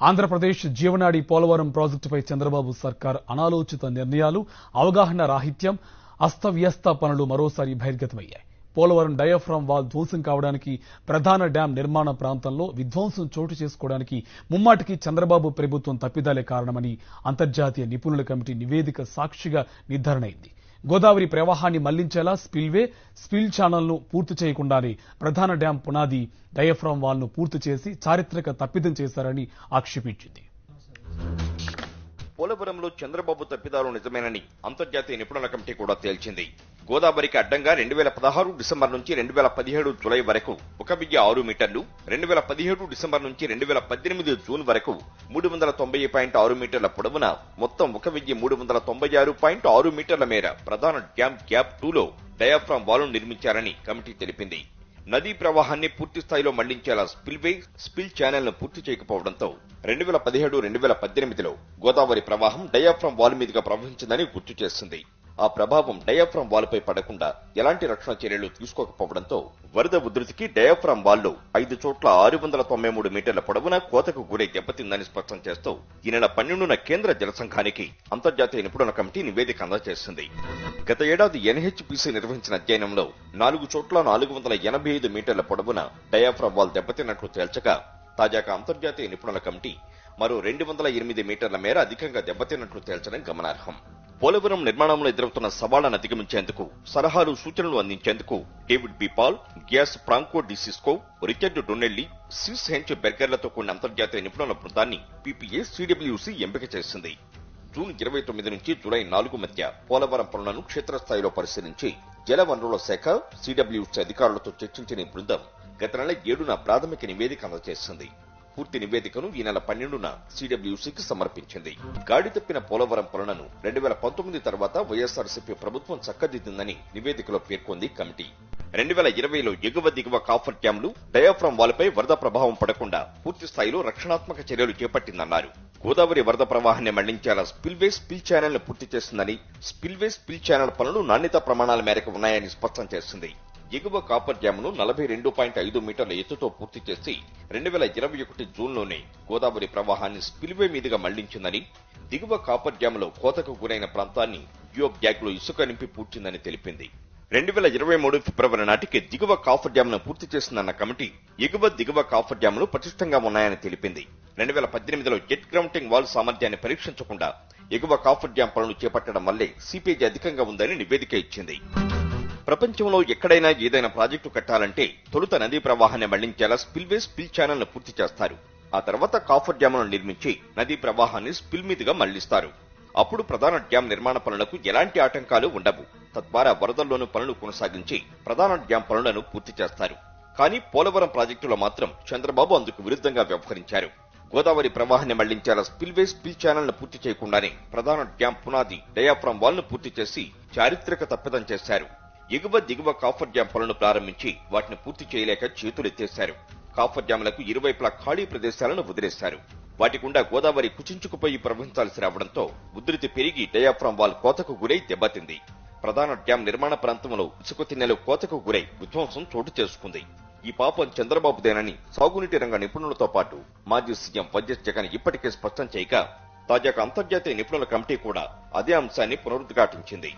ఆంధ్రప్రదేశ్ జీవనాడి పోలవరం ప్రాజెక్టుపై చంద్రబాబు సర్కార్ అనాలోచిత నిర్ణయాలు అవగాహన రాహిత్యం అస్తవ్యస్త పనులు మరోసారి బహిర్గతమయ్యాయి. పోలవరం డయాఫ్రామ్ వాల్ ధ్వంసం కావడానికి ప్రధాన డ్యాం నిర్మాణ ప్రాంతంలో విధ్వంసం చోటు చేసుకోవడానికి ముమ్మాటికి చంద్రబాబు ప్రభుత్వం తప్పిదాలే కారణమని అంతర్జాతీయ నిపుణుల కమిటీ నివేదిక సాక్షిగా నిర్ధారణ అయింది గోదావరి ప్రవాహాన్ని మళ్ళించేలా స్పిల్వే స్పిల్ ఛానల్ను పూర్తి చేయకుండానే ప్రధాన డ్యాం పునాది డయఫ్రామ్ వాల్ను పూర్తి చేసి చారిత్రక తప్పిదం చేశారని ఆక్షేపించింది. పోలవరంలో చంద్రబాబు తప్పిదాలు నిజమేనని అంతర్జాతీయ నిపుణుల కమిటీ కూడా తేల్చింది. గోదావరికి అడ్డంగా రెండు వేల పదహారు డిసెంబర్ నుంచి రెండు వేల పదిహేడు జులై వరకు ఒక వెయ్యి ఆరు మీటర్లు రెండు వేల పదిహేడు డిసెంబర్ నుంచి రెండు వేల పద్దెనిమిది జూన్ వరకు మూడు వందల తొంభై పాయింట్ ఆరు మీటర్ల పొడవున మొత్తం ఒక వెయ్యి మూడు వందల తొంభై ఆరు పాయింట్ ఆరు మీటర్ల మేర ప్రధాన డ్యాం గ్యాప్ టూలో డయాఫ్రామ్ వాల్ను నిర్మించారని కమిటీ తెలిపింది. నదీ ప్రవాహాన్ని పూర్తి స్థాయిలో మళ్ళించేలా స్పిల్వే స్పిల్ ఛానల్ను పూర్తి చేయకపోవడంతో రెండు వేల పదిహేడు రెండు వేల పద్దెనిమిదిలో గోదావరి ప్రవాహం డయాఫ్రామ్ వాల్ మీదుగా ప్రవహించిందని గుర్తు చేస్తుంది ఆ ప్రభావం డయాఫ్రామ్ వాల్పై పడకుండా ఎలాంటి రక్షణ చర్యలు తీసుకోకపోవడంతో వరద ఉధృతికి డయాఫ్రామ్ వాల్లో ఐదు చోట్ల ఆరు వందల తొంభై మూడు మీటర్ల పొడవున కోతకు గురై దెబ్బతిందని స్పష్టం చేస్తూ ఈ నెల పన్నెండున కేంద్ర జలసంఘానికి అంతర్జాతీయ నిపుణుల కమిటీ నివేదిక అందజేసింది. గత ఏడాది ఎన్హెచ్పిసి నిర్వహించిన అధ్యయనంలో నాలుగు చోట్ల నాలుగు వందల ఎనభై ఐదు మీటర్ల పొడవున డయాఫ్రామ్ వాల్ దెబ్బతిన్నట్లు తేల్చగా తాజాగా అంతర్జాతీయ నిపుణుల కమిటీ మరో రెండు వందల ఎనిమిది మీటర్ల మేర అధికంగా దెబ్బతిన్నట్లు తేల్చడం గమనార్హం. పోలవరం నిర్మాణంలో ఎదురవుతున్న సవాళ్ళను అధిగమించేందుకు సలహాలు సూచనలు అందించేందుకు డేవిడ్ బిపాల్ గ్యాస్ ప్రాంకో డిసిస్కో రిచర్డ్ డొనెల్లి సిస్ హెంచ్. బెర్గర్లతో కూడిన అంతర్జాతీయ నిపుణుల బృందాన్ని పీపీఏ సిడబ్ల్యూసి ఎంపిక చేసింది. జూన్ ఇరవై తొమ్మిది నుంచి జూలై నాలుగు మధ్య పోలవరం పనులను క్షేత్రస్థాయిలో పరిశీలించి జల వనరుల శాఖ సిడబ్ల్యూసి అధికారులతో చర్చించిన బృందం గత నెల ఏడున ప్రాథమిక నివేదిక అందజేసింది. పూర్తి నివేదికను ఈ నెల పన్నెండున సిడబ్ల్యూసీకి సమర్పించింది. గాడి తప్పిన పోలవరం పనులను రెండు వేల పంతొమ్మిది తర్వాత వైఎస్ఆర్సీపీ ప్రభుత్వం చక్కదిద్దిందని నివేదికలో పేర్కొంది కమిటీ. రెండు వేల ఇరవైలో ఎగువ దిగువ కాఫర్ డ్యాంలు డయాఫ్రామ్ వాల్పై వరద ప్రభావం పడకుండా పూర్తి స్థాయిలో రక్షణాత్మక చర్యలు చేపట్టిందన్నారు. గోదావరి వరద ప్రవాహాన్ని మళ్ళించేలా స్పిల్వే స్పిల్ ఛానల్ పూర్తి చేస్తుందని స్పిల్వే స్పిల్ ఛానల్ పనులు నాణ్యత ప్రమాణాల మేరకు ఉన్నాయని స్పష్టం చేసింది. ఎగువ కాపర్ డ్యామ్ను నలభై రెండు పాయింట్ ఐదు మీటర్ల ఎత్తుతో పూర్తి చేసి రెండు వేల ఇరవై ఒకటి జూన్లోనే గోదావరి ప్రవాహాన్ని స్పిల్వే మీదుగా మళ్ళించిందని దిగువ కాపర్ డ్యాంలో కోతకు గురైన ప్రాంతాన్ని జియో బ్యాగ్లో ఇసుక నింపి పూడ్చిందని తెలిపింది. రెండు వేల ఇరవై మూడు ఫిబ్రవరి నాటికి దిగువ కాఫర్ డ్యాంను పూర్తి చేసిందన్న కమిటీ ఎగువ దిగువ కాఫర్ డ్యాంలు పటిష్టంగా ఉన్నాయని తెలిపింది. రెండు వేల పద్దెనిమిదిలో జెట్ గ్రౌంటింగ్ వాల్ సామర్థ్యాన్ని పరీక్షించకుండా ఎగువ కాఫర్ డ్యాం పనులు చేపట్టడం వల్లే సిపిజీ అధికంగా ఉందని నివేదిక ఇచ్చింది. ప్రపంచంలో ఎక్కడైనా ఏదైనా ప్రాజెక్టు కట్టాలంటే తొలుత నదీ ప్రవాహాన్ని మళ్ళించేలా స్పిల్వే స్పిల్ ఛానల్ను పూర్తి చేస్తారు. ఆ తర్వాత కాఫర్ డ్యామ్ను నిర్మించి నదీ ప్రవాహాన్ని స్పిల్ మీదుగా మళ్ళిస్తారు. అప్పుడు ప్రధాన డ్యాం నిర్మాణ పనులకు ఎలాంటి ఆటంకాలు ఉండవు. తద్వారా వరదల్లోనూ పనులు కొనసాగించి ప్రధాన డ్యాం పనులను పూర్తి చేస్తారు. కానీ పోలవరం ప్రాజెక్టులో మాత్రం చంద్రబాబు అందుకు విరుద్ధంగా వ్యవహరించారు. గోదావరి ప్రవాహాన్ని మళ్ళించేలా స్పిల్వే స్పిల్ ఛానల్ను పూర్తి చేయకుండానే ప్రధాన డ్యాం పునాది డయాఫ్రామ్ వాల్ను పూర్తి చేసి చారిత్రక తప్పిదం చేశారు. ఎగువ దిగువ కాఫర్ డ్యాం పనులను ప్రారంభించి వాటిని పూర్తి చేయలేక చేతులెత్తేశారు. కాఫర్ డ్యాంలకు ఇరువైపులా ఖాళీ ప్రదేశాలను వదిలేశారు. వాటి గుండా గోదావరి కుచించుకుపోయి ప్రవహించాల్సి రావడంతో ఉధృతి పెరిగి డయాఫ్రామ్ వాల్ కోతకు గురై దెబ్బతింది. ప్రధాన డ్యాం నిర్మాణ ప్రాంతంలో ఇసుక తిన్నెలు కోతకు గురై విధ్వంసం చోటు చేసుకుంది. ఈ పాపం చంద్రబాబుదేనని సాగునీటి రంగ నిపుణులతో పాటు మాజీ సీఎం వైఎస్ జగన్ ఇప్పటికే స్పష్టం చేయగా తాజాగా అంతర్జాతీయ నిపుణుల కమిటీ కూడా అదే అంశాన్ని పునరుద్ఘాటించింది.